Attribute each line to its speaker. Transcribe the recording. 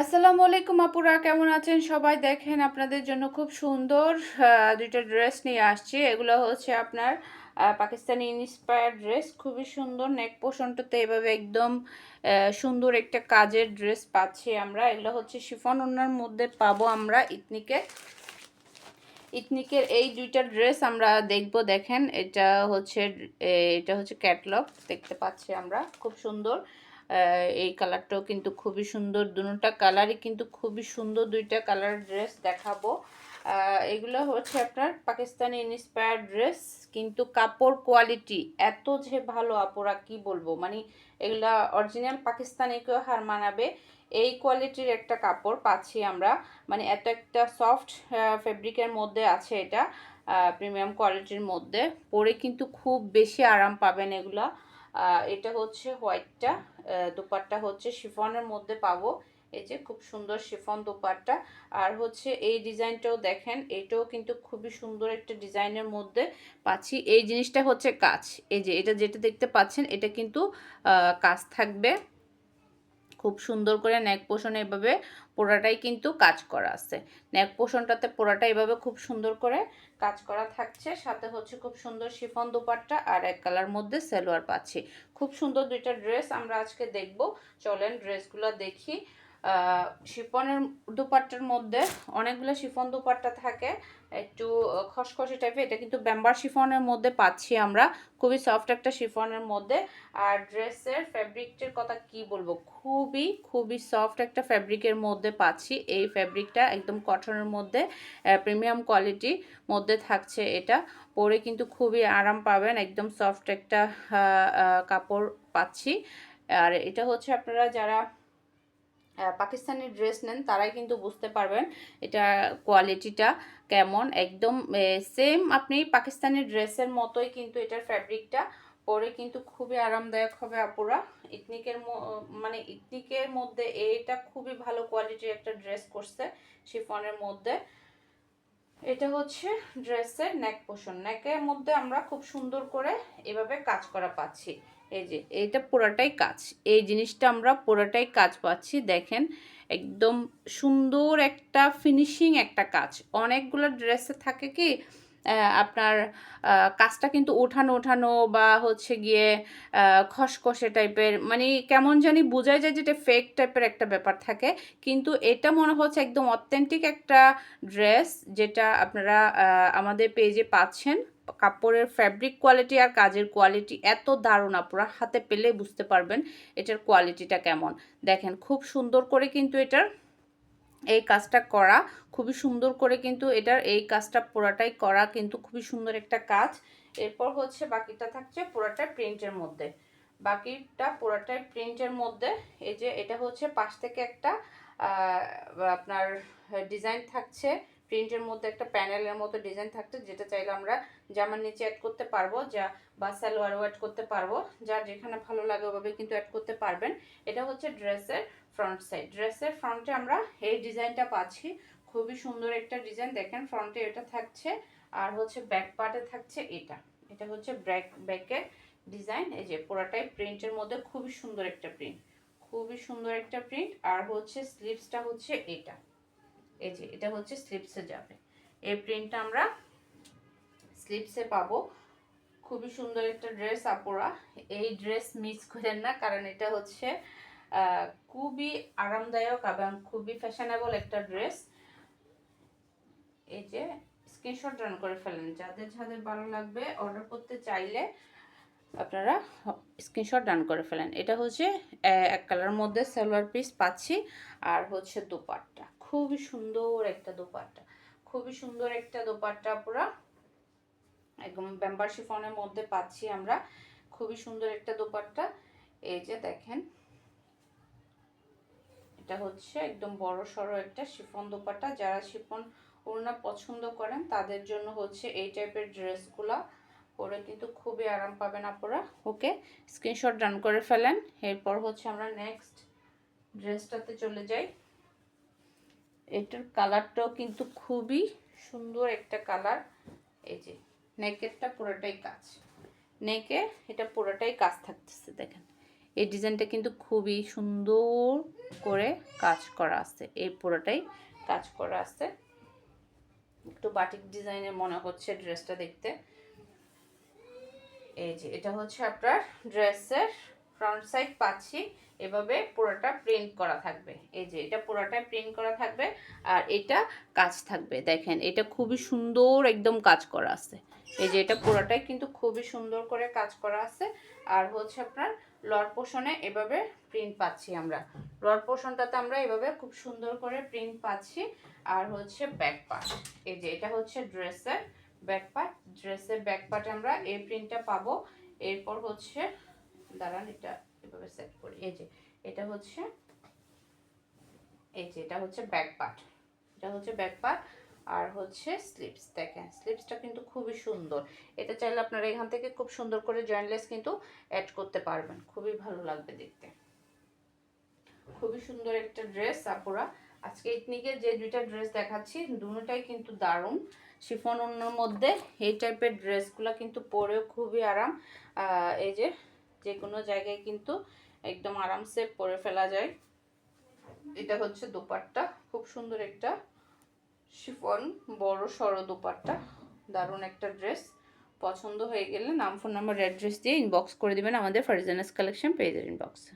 Speaker 1: আসসালামু আলাইকুম আপুরা, কেমন আছেন? সবাই দেখেন আপনাদের জন্য খুব সুন্দর দুইটা ড্রেস নিয়ে আসছি। এগুলো হচ্ছে আপনার পাকিস্তানি ইন্সপায়ার ড্রেস খুবই সুন্দর নেক পোষণটাতে এভাবে একদম সুন্দর একটা কাজের ড্রেস পাচ্ছি আমরা। এগুলো হচ্ছে শিফন ওনার মধ্যে পাবো আমরা ইতনিকে। ইতনিকের এই দুইটা ড্রেস আমরা দেখব, দেখেন। এটা হচ্ছে এটা হচ্ছে ক্যাটলগ দেখতে পাচ্ছি আমরা। খুব সুন্দর। এই কালারটাও কিন্তু খুবই সুন্দর। দুটোটা কালারই কিন্তু খুবই সুন্দর দুইটা কালার ড্রেস দেখাবো। এগুলো হচ্ছে আপনার পাকিস্তানি ইন্সপায়ার্ড ড্রেস কিন্তু কাপড় কোয়ালিটি এত যে ভালো আপুরা কি বলব? মানে এগুলা অরিজিনাল পাকিস্তানিকেও হার মানাবে। এই কোয়ালিটির একটা কাপড় পাচ্ছি আমরা। মানে এত একটা সফট ফেব্রিকের মধ্যে আছে এটা প্রিমিয়াম কোয়ালিটির মধ্যে। পরে কিন্তু খুব বেশি আরাম পাবেন এগুলা। এটা হচ্ছে হোয়াইটটা দুপাট্টা হচ্ছে শিফনের মধ্যে পাবো। এই যে খুব সুন্দর শিফন দুপাট্টা। আর হচ্ছে এই ডিজাইনটাও দেখেন, এটাও কিন্তু খুবই সুন্দর একটা ডিজাইনের মধ্যে পাচ্ছি। এই জিনিসটা হচ্ছে কাজ এই যে এটা যেটা দেখতে পাচ্ছেন, এটা কিন্তু কাজ থাকবে। খুব সুন্দর করে নেক পোষণ এভাবে পোড়াটাই কিন্তু কাজ করা আছে। নেক পোষণটাতে পোড়াটা এভাবে খুব সুন্দর করে কাজ করা থাকছে। সাথে হচ্ছে খুব সুন্দর শিফন দুপাট্টা আর এক কালার মধ্যে সেলোয়ার পাচ্ছি। খুব সুন্দর দুইটা ড্রেস আমরা আজকে দেখব। চলেন ড্রেসগুলো দেখি। শিফনের দুপাট্টার মধ্যে অনেকগুলো শিফন দুপাট্টা থাকে। একটু খসখসে টাইপের এটা কিন্তু ব্যাম্বার শিফনের মধ্যে পাচ্ছি আমরা। খুবই সফট একটা শিফনের মধ্যে। আর ড্রেসের ফ্যাব্রিকটার কথা কি বলব? খুবই খুবই সফট একটা ফ্যাব্রিকের মধ্যে পাচ্ছি। এই ফ্যাব্রিকটা একদম কটনের মধ্যে প্রিমিয়াম কোয়ালিটি মধ্যে থাকছে এটা। পরে কিন্তু খুবই আরাম পাবেন। একদম সফট একটা কাপড় পাচ্ছি। আর এটা হচ্ছে আপনারা যারা পাকিস্তানি ড্রেস নেন, তারাই কিন্তু বুঝতে পারবেন এটা কোয়ালিটিটা কেমন। একদম সেম আপনি পাকিস্তানি ড্রেসের মতোই কিন্তু এটার ফ্যাব্রিকটা পরে কিন্তু খুবই আরামদায়ক হবে আপুরা। ইথনিকের ম- মানে ইথনিকের মধ্যে এটা খুবই ভালো কোয়ালিটির একটা ড্রেস করছে শিফনের মধ্যে। এটা হচ্ছে ড্রেসের নেক পোষণ নেকের মধ্যে আমরা খুব সুন্দর করে এভাবে কাজ করা পাচ্ছি। এই যে এটা পুরাটাই কাজ। এই জিনিসটা আমরা পুরাটাই কাজ পাচ্ছি, দেখেন। একদম সুন্দর একটা ফিনিশিং একটা কাজ। অনেকগুলো ড্রেসে থাকে কি আপনার কাজটা কিন্তু ওঠানো ওঠানো বা হচ্ছে গিয়ে খসখসে টাইপের মানে কেমন জানি বোঝাই যায় যেটা ফেক টাইপের একটা ব্যাপার থাকে। কিন্তু এটা মনে হচ্ছে একদম অথেন্টিক একটা ড্রেস যেটা আপনারা আমাদের পেজে পাচ্ছেন। কাপড়ের ফ্যাব্রিক কোয়ালিটি আর কাজের কোয়ালিটি এত দারুণ, আপনারা হাতে পেলে বুঝতে পারবেন এটার কোয়ালিটিটা কেমন। দেখেন, খুব সুন্দর করে কিন্তু এটার এই কাজটা করা। খুবই সুন্দর করে কিন্তু এটার এই কাজটা পুরাটাই করা কিন্তু খুবই সুন্দর একটা কাজ। এরপর হচ্ছে বাকিটা থাকছে পুরাটা প্রিন্টের মধ্যে। বাকিটা পুরাটাই প্রিন্টের মধ্যে। এই যে এটা হচ্ছে পাশ থেকে একটা আপনার ডিজাইন থাকছে। প্রিন্টের মধ্যে একটা প্যানেলের মতো ডিজাইন থাকছে যেটা চাইলে আমরা জামার নিচে অ্যাড করতে পারব, যা বা সালোয়ারও অ্যাড করতে পারব যার যেখানে ভালো লাগে ওভাবে কিন্তু অ্যাড করতে পারবেন। এটা হচ্ছে ড্রেসের ফ্রন্ট সাইড ড্রেসের ফ্রন্টে আমরা এই ডিজাইনটা পাচ্ছি। খুবই সুন্দর একটা ডিজাইন। দেখেন ফ্রন্টে এটা থাকছে, আর হচ্ছে ব্যাক পার্টে থাকছে এটা। এটা হচ্ছে ব্যাক ব্যাকের ডিজাইন। এই যে পুরাটাই প্রিন্টের মধ্যে খুবই সুন্দর একটা প্রিন্ট খুবই সুন্দর একটা প্রিন্ট আর হচ্ছে স্লিভসটা হচ্ছে এটা। এই যে, এটা হচ্ছে স্লিভসে যাবে। এই প্রিন্টটা আমরা স্লিভসে পাবো। খুবই সুন্দর একটা ড্রেস আপুরা। এই ড্রেস মিস করেন না, কারণ এটা হচ্ছে খুবই আরামদায়ক এবং খুবই ফ্যাশনেবল একটা ড্রেস এই যে স্ক্রিনশট রান করে ফেলেন। যাদের যাদের ভালো লাগবে অর্ডার করতে চাইলে আপনারা স্ক্রিনশট ডান করে ফেলেন। এটা হচ্ছে এক কালার মধ্যে সালোয়ার পিস পাচ্ছি, আর হচ্ছে দোপাট্টা। খুবই সুন্দর একটা দোপাট্টা। খুবই সুন্দর একটা দোপাট্টা পুরা। একদম ব্যাম্বার শিফনের মধ্যে পাচ্ছি আমরা। খুবই সুন্দর একটা দোপাট্টা। এই যে দেখেন, এটা হচ্ছে একদম বড় সড়ো একটা শিফন দোপাট্টা। যারা শিফন ওড়না পছন্দ করেন, তাদের জন্য হচ্ছে এই টাইপের ড্রেসগুলা পরে কিন্তু খুবই আরাম পাবেন আপনারা ওকে, স্ক্রিনশট ডান করে ফেলেন। এরপর হচ্ছে আমরা নেক্সট ড্রেসটাতে চলে যাই। এটার কালারটাও কিন্তু খুবই সুন্দর একটা কালার। এই যে, নেকেরটা পুরোটাই কাজ নেকে এটা পুরোটাই কাজ থাকতেছে, দেখেন। এই ডিজাইনটা কিন্তু খুবই সুন্দর করে কাজ করা আছে। এই পুরোটাই কাজ করা আছে। একটু বাটিক ডিজাইনের মনে হচ্ছে ড্রেসটা দেখতে। এই যে, এটা হচ্ছে আপনার ড্রেসের ফ্রন্ট সাইড পাচ্ছি। এভাবে পুরোটা প্রিন্ট করা থাকবে। এই যে, এটা পুরোটা প্রিন্ট করা থাকবে আর এটা কাজ থাকবে। দেখেন, এটা খুবই সুন্দর একদম কাজ করা আছে। এই যে, এটা পুরোটাই কিন্তু খুবই সুন্দর করে কাজ করা আছে। আর হচ্ছে আপনার লর পোষণে এভাবে প্রিন্ট পাচ্ছি আমরা। লর পোষণটাতে আমরা এভাবে খুব সুন্দর করে প্রিন্ট পাচ্ছি। আর হচ্ছে ব্যাক পার্ট এই যে, এটা হচ্ছে ড্রেসের ব্যাক পার্ট ড্রেসের ব্যাক পার্টে আমরা এই প্রিন্টটা পাবো। এরপর হচ্ছে, দাঁড়ান, এটা এভাবে সেট করি। এই যে, এটা হচ্ছে, এই যে, এটা হচ্ছে ব্যাক পার্ট এটা হচ্ছে ব্যাক পার্ট আর হচ্ছে স্লিপস দেখেন স্লিপসটা কিন্তু খুবই সুন্দর। এটা চাইলে আপনারা এখান থেকে খুব সুন্দর করে জয়েন্টলেস কিন্তু অ্যাড করতে পারবেন। খুবই ভালো লাগবে দেখতে। খুবই সুন্দর একটা ড্রেস আপুরা। আজকে ইথনিকের যে দুইটা ড্রেস দেখাচ্ছি, দুটোটাই কিন্তু দারুণ। শিফন অন্যর মধ্যে এই টাইপের ড্রেসগুলো কিন্তু পরেও খুবই আরাম। এই যে যে কোনো জায়গায় কিন্তু একদম আরামসে পরে ফেলা যায়। এটা হচ্ছে দোপাট্টা। খুব সুন্দর একটা শিফন, বড় সড়ো দোপাট্টা। দারুণ একটা ড্রেস। পছন্দ হয়ে গেলে নাম, ফোন নাম্বার অ্যাড্রেস দিয়ে ইনবক্স করে দিবেন। আমাদের ফারিজানাস কালেকশন পেজের ইনবক্সে